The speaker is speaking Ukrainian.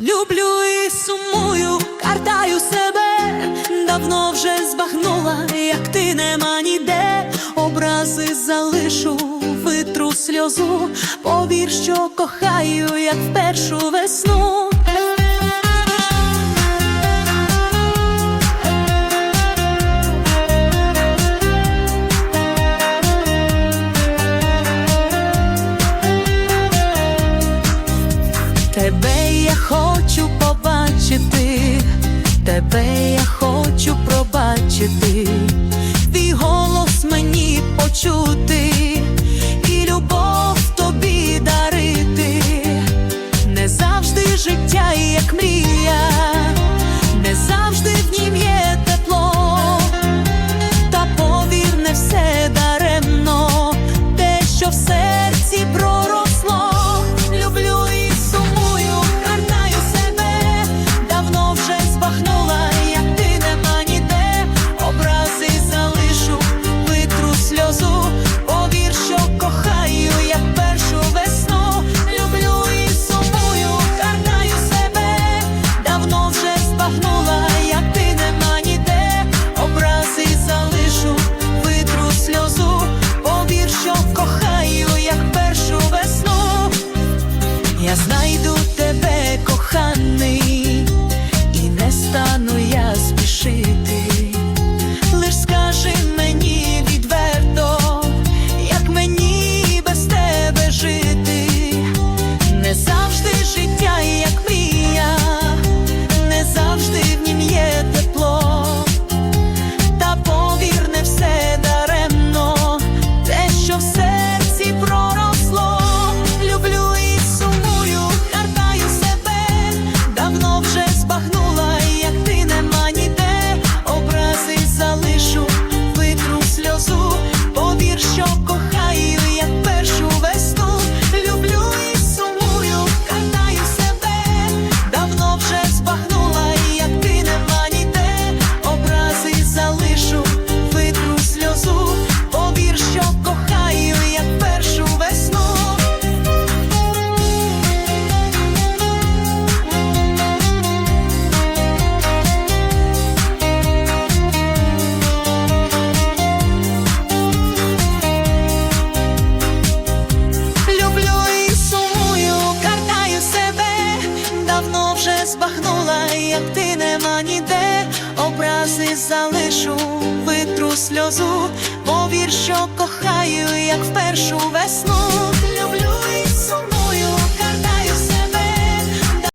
Люблю і сумую, картаю себе, давно вже збагнула, як ти нема ніде, образи залишу, витру сльозу, повір, що кохаю, як в першу весну. Тебе я хочу побачити, тебе я хочу. сльози залишу, витру сльозу, повір, що кохаю, як в першу весну.